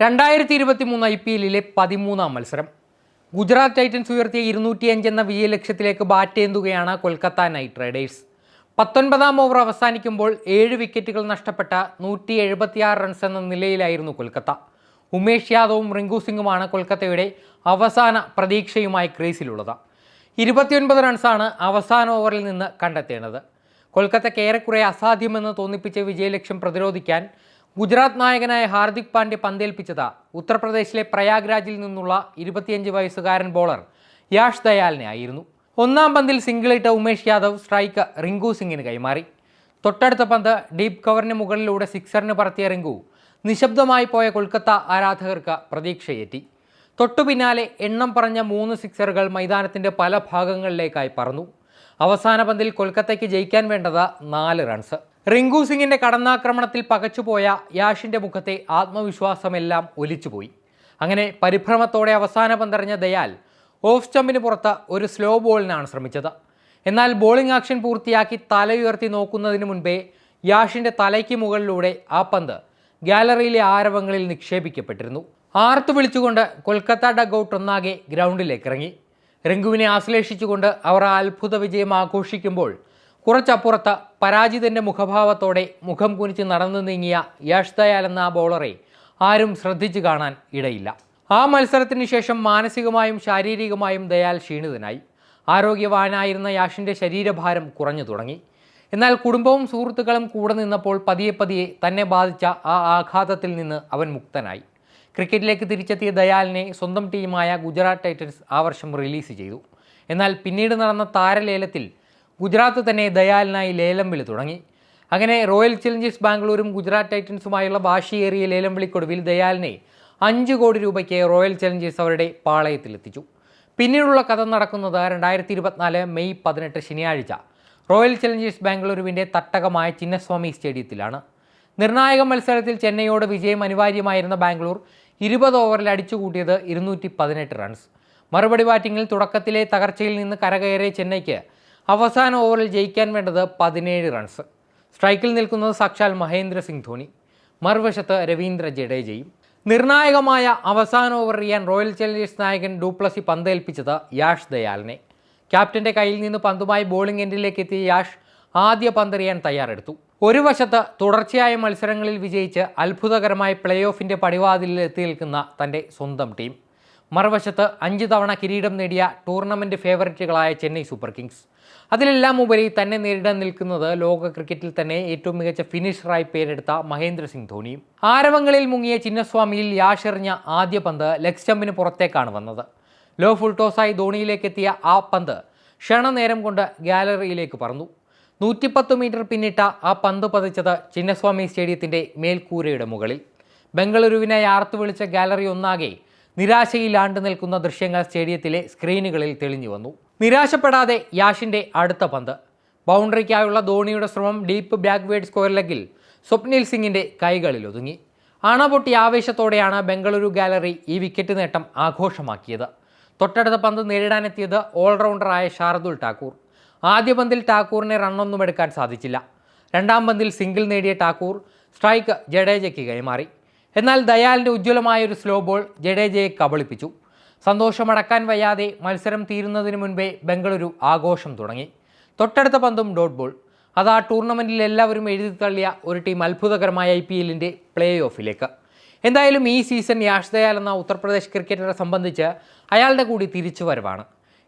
രണ്ടായിരത്തി ഇരുപത്തി മൂന്ന് ഐ പി എല്ലിലെ പതിമൂന്നാം മത്സരം. ഗുജറാത്ത് ടൈറ്റൻസ് ഉയർത്തിയ ഇരുന്നൂറ്റിയഞ്ച് എന്ന വിജയലക്ഷ്യത്തിലേക്ക് ബാറ്റേന്തുകയാണ് കൊൽക്കത്ത നൈറ്റ് റൈഡേഴ്സ്. പത്തൊൻപതാം ഓവർ അവസാനിക്കുമ്പോൾ ഏഴ് വിക്കറ്റുകൾ നഷ്ടപ്പെട്ട നൂറ്റി എഴുപത്തിയാറ് റൺസ് എന്ന നിലയിലായിരുന്നു കൊൽക്കത്ത. ഉമേഷ് യാദവും റിങ്കു സിംഗുമാണ് കൊൽക്കത്തയുടെ അവസാന പ്രതീക്ഷയുമായി ക്രീസിലുള്ളത്. ഇരുപത്തിയൊൻപത് റൺസാണ് അവസാന ഓവറിൽ നിന്ന് കണ്ടെത്തേണ്ടത്. കൊൽക്കത്തയ്ക്ക് ഏറെക്കുറെ അസാധ്യമെന്ന് തോന്നിപ്പിച്ച വിജയലക്ഷ്യം പ്രതിരോധിക്കാൻ ഗുജറാത്ത് നായകനായ ഹാർദിക് പാണ്ഡ്യ പന്തേൽപ്പിച്ചത് ഉത്തർപ്രദേശിലെ പ്രയാഗ്രാജിൽ നിന്നുള്ള ഇരുപത്തിയഞ്ച് വയസ്സുകാരൻ ബോളർ യാഷ് ദയാലിനെ ആയിരുന്നു. ഒന്നാം പന്തിൽ സിംഗിളിട്ട ഉമേഷ് യാദവ് സ്ട്രൈക്ക് റിങ്കു സിംഗിന് കൈമാറി. തൊട്ടടുത്ത പന്ത് ഡീപ് കവറിന് മുകളിലൂടെ സിക്സറിന് പറത്തിയ റിങ്കു നിശബ്ദമായി പോയ കൊൽക്കത്ത ആരാധകർക്ക് പ്രതീക്ഷയേറ്റി. തൊട്ടു പിന്നാലെ എണ്ണം പറഞ്ഞ മൂന്ന് സിക്സറുകൾ മൈതാനത്തിന്റെ പല ഭാഗങ്ങളിലേക്കായി പറന്നു. അവസാന പന്തിൽ കൊൽക്കത്തയ്ക്ക് ജയിക്കാൻ വേണ്ടത് നാല് റൺസ് റിങ്കു സിംഗിന്റെ കടന്നാക്രമണത്തിൽ പകച്ചുപോയ യാഷിന്റെ മുഖത്തെ ആത്മവിശ്വാസമെല്ലാം ഒലിച്ചുപോയി. അങ്ങനെ പരിഭ്രമത്തോടെ അവസാന പന്തറിഞ്ഞ ദയാൽ ഓഫ് സ്റ്റമ്പിന് പുറത്ത് ഒരു സ്ലോ ബോളിനാണ് ശ്രമിച്ചത്. എന്നാൽ ബോളിംഗ് ആക്ഷൻ പൂർത്തിയാക്കി തലയുയർത്തി നോക്കുന്നതിന് മുൻപേ യാഷിന്റെ തലയ്ക്ക് മുകളിലൂടെ ആ പന്ത് ഗാലറിയിലെ ആരവങ്ങളിൽ നിക്ഷേപിക്കപ്പെട്ടിരുന്നു. ആർത്തു വിളിച്ചുകൊണ്ട് കൊൽക്കത്ത ഡഗ്ഔട്ട് ഒന്നാകെ ഗ്രൗണ്ടിലേക്ക് ഇറങ്ങി റിങ്കുവിനെ ആശ്ലേഷിച്ചുകൊണ്ട് അവർ അത്ഭുത വിജയം ആഘോഷിക്കുമ്പോൾ കുറച്ചപ്പുറത്ത് പരാജിതന്റെ മുഖഭാവത്തോടെ മുഖം കുനിച്ച് നടന്നു നീങ്ങിയ യഷ് ദയാൽ എന്ന ബോളറെ ആരും ശ്രദ്ധിച്ചു കാണാൻ ഇടയില്ല. ആ മത്സരത്തിന് ശേഷം മാനസികമായും ശാരീരികമായും ദയാൽ ക്ഷീണിതനായി. ആരോഗ്യവാനായിരുന്ന യാഷിന്റെ ശരീരഭാരം കുറഞ്ഞു തുടങ്ങി. എന്നാൽ കുടുംബവും സുഹൃത്തുക്കളും കൂടെ നിന്നപ്പോൾ പതിയെ പതിയെ തന്നെ ബാധിച്ച ആ ആഘാതത്തിൽ നിന്ന് അവൻ മുക്തനായി. ക്രിക്കറ്റിലേക്ക് തിരിച്ചെത്തിയ ദയാലിനെ സ്വന്തം ടീമായ ഗുജറാത്ത് ടൈറ്റൻസ് ആ വർഷം റിലീസ് ചെയ്തു. എന്നാൽ പിന്നീട് നടന്ന താരലേലത്തിൽ ഗുജറാത്ത് തന്നെ ദയാലിനായി ലേലം വിളി തുടങ്ങി. അങ്ങനെ റോയൽ ചലഞ്ചേഴ്സ് ബാംഗ്ലൂരും ഗുജറാത്ത് ടൈറ്റൻസുമായുള്ള വാശിയേറിയ ലേലം വിളിക്കൊടുവിൽ ദയാലിനെ അഞ്ച് കോടി രൂപയ്ക്ക് റോയൽ ചലഞ്ചേഴ്സ് അവരുടെ പാളയത്തിലെത്തിച്ചു. പിന്നീടുള്ള കഥ നടക്കുന്നത് രണ്ടായിരത്തി ഇരുപത്തിനാല് മെയ് പതിനെട്ട് ശനിയാഴ്ച. റോയൽ ചലഞ്ചേഴ്സ് ബാംഗ്ലൂരുവിന്റെ തട്ടകമായ ചിന്നസ്വാമി സ്റ്റേഡിയത്തിലാണ്. നിർണായക മത്സരത്തിൽ ചെന്നൈയോട് വിജയം അനിവാര്യമായിരുന്ന ബാംഗ്ലൂർ ഇരുപത് ഓവറിൽ അടിച്ചുകൂട്ടിയത് ഇരുന്നൂറ്റി പതിനെട്ട് റൺസ്. മറുപടി ബാറ്റിങ്ങിൽ തുടക്കത്തിലെ തകർച്ചയിൽ നിന്ന് കരകയറിയ ചെന്നൈക്ക് അവസാന ഓവറിൽ ജയിക്കാൻ വേണ്ടത് പതിനേഴ് റൺസ്. സ്ട്രൈക്കിൽ നിൽക്കുന്നത് സാക്ഷാൽ മഹേന്ദ്ര സിംഗ് ധോണി. മറുവശത്ത് രവീന്ദ്ര ജഡേജയും. നിർണായകമായ അവസാന ഓവർ ചെയ്യാൻ റോയൽ ചലഞ്ചേഴ്സ് നായകൻ ഡൂപ്ലസി പന്തേൽപ്പിച്ചത് യാഷ് ദയാലിനെ. ക്യാപ്റ്റന്റെ കയ്യിൽ നിന്ന് പന്തുമായി ബോളിംഗ് എൻഡിലേക്ക് എത്തിയ യാഷ് ആദ്യ പന്തെറിയാൻ തയ്യാറെടുത്തു. ഒരു വശത്ത് തുടർച്ചയായ മത്സരങ്ങളിൽ വിജയിച്ച് അത്ഭുതകരമായി പ്ലേ ഓഫിന്റെ പടിവാതിലിൽ എത്തി നിൽക്കുന്ന തന്റെ സ്വന്തം ടീം. മറുവശത്ത് അഞ്ച് തവണ കിരീടം നേടിയ ടൂർണമെന്റ് ഫേവറിറ്റുകളായ ചെന്നൈ സൂപ്പർ കിങ്സ്. അതിലെല്ലാം ഉപരി തന്നെ നേരിടാൻ നിൽക്കുന്നത് ലോക ക്രിക്കറ്റിൽ തന്നെ ഏറ്റവും മികച്ച ഫിനിഷറായി പേരെടുത്ത മഹേന്ദ്ര സിംഗ് ധോണി ആരവങ്ങളിൽ മുങ്ങിയ ചിന്നസ്വാമിയിൽ യാഷെറിഞ്ഞ ആദ്യ പന്ത് ലെഗ് സ്റ്റമ്പിന് പുറത്തേക്കാണ് വന്നത്. ലോ ഫുൾ ടോസായി ധോണിയിലേക്ക് എത്തിയ ആ പന്ത് ക്ഷണനേരം കൊണ്ട് ഗാലറിയിലേക്ക് പറന്നു. നൂറ്റിപ്പത്ത് മീറ്റർ പിന്നിട്ട ആ പന്ത് പതിച്ചത് ചിന്നസ്വാമി സ്റ്റേഡിയത്തിന്റെ മേൽക്കൂരയുടെ മുകളിൽ. ബംഗളൂരുവിനായി ആർത്തു വിളിച്ച ഗാലറി ഒന്നാകെ നിരാശയിൽ ആണ്ടു നിൽക്കുന്ന ദൃശ്യങ്ങൾ സ്റ്റേഡിയത്തിലെ സ്ക്രീനുകളിൽ തെളിഞ്ഞു വന്നു. നിരാശപ്പെടാതെ യാഷിന്റെ അടുത്ത പന്ത്. ബൗണ്ടറിക്കായുള്ള ധോണിയുടെ ശ്രമം ഡീപ്പ് ബാക്ക്വേഡ് സ്ക്വയർ ലെഗിൽ സ്വപ്നിൽ സിംഗിന്റെ കൈകളിൽ ഒതുങ്ങി. അണപൊട്ടി ആവേശത്തോടെയാണ് ബംഗളൂരു ഗാലറി ഈ വിക്കറ്റ് നേട്ടം ആഘോഷമാക്കിയത്. തൊട്ടടുത്ത പന്ത് നേരിടാനെത്തിയത് ഓൾറൗണ്ടറായ ശാർദുൽ ടാക്കൂർ ആദ്യ പന്തിൽ ഠാക്കൂറിനെ റണ്ണൊന്നും എടുക്കാൻ സാധിച്ചില്ല. രണ്ടാം പന്തിൽ സിംഗിൾ നേടിയ ടാക്കൂർ സ്ട്രൈക്ക് ജഡേജയ്ക്ക് കൈമാറി. എന്നാൽ ദയാലിന്റെ ഉജ്ജ്വലമായ ഒരു സ്ലോ ബോൾ ജഡേജയെ കബളിപ്പിച്ചു. സന്തോഷമടക്കാൻ വയ്യാതെ മത്സരം തീരുന്നതിന് മുൻപേ ബംഗളൂരു ആഘോഷം തുടങ്ങി. തൊട്ടടുത്ത പന്തും ഡോട്ട് ബോൾ. അത് ആ ടൂർണമെന്റിൽ എല്ലാവരും എഴുതി തള്ളിയ ഒരു ടീം അത്ഭുതകരമായ ഐ പി എല്ലിന്റെ പ്ലേ ഓഫിലേക്ക് എന്തായാലും ഈ സീസൺ യാഷ് ദയാൽ എന്ന ഉത്തർപ്രദേശ് ക്രിക്കറ്ററെ സംബന്ധിച്ച് അയാളുടെ കൂടി തിരിച്ചുവരവാണ്.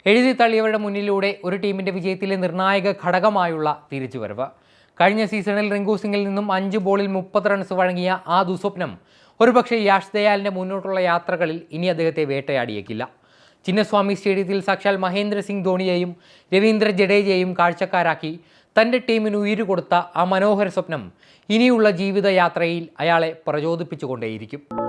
എഴുതി തള്ളിയവരുടെ മുന്നിലൂടെ ഒരു ടീമിന്റെ വിജയത്തിലെ നിർണായക ഘടകമായുള്ള തിരിച്ചുവരവ്. കഴിഞ്ഞ സീസണിൽ റിങ്കു സിംഗിൽ നിന്നും അഞ്ച് ബോളിൽ മുപ്പത് റൺസ് വഴങ്ങിയ ആ ദുസ്വപ്നം ഒരുപക്ഷെ യാഷ് ദയാലിന്റെ മുന്നോട്ടുള്ള യാത്രകളിൽ ഇനി അദ്ദേഹത്തെ വേട്ടയാടിയേക്കില്ല. ചിന്നസ്വാമി സ്റ്റേഡിയത്തിൽ സാക്ഷാൽ മഹേന്ദ്ര സിംഗ് ധോണിയെയും രവീന്ദ്ര ജഡേജയെയും കാഴ്ചക്കാരാക്കി തന്റെ ടീമിന് ഉയിര് കൊടുത്ത ആ മനോഹര സ്വപ്നം ഇനിയുള്ള ജീവിതയാത്രയിൽ അയാളെ പ്രചോദിപ്പിച്ചുകൊണ്ടേയിരിക്കും.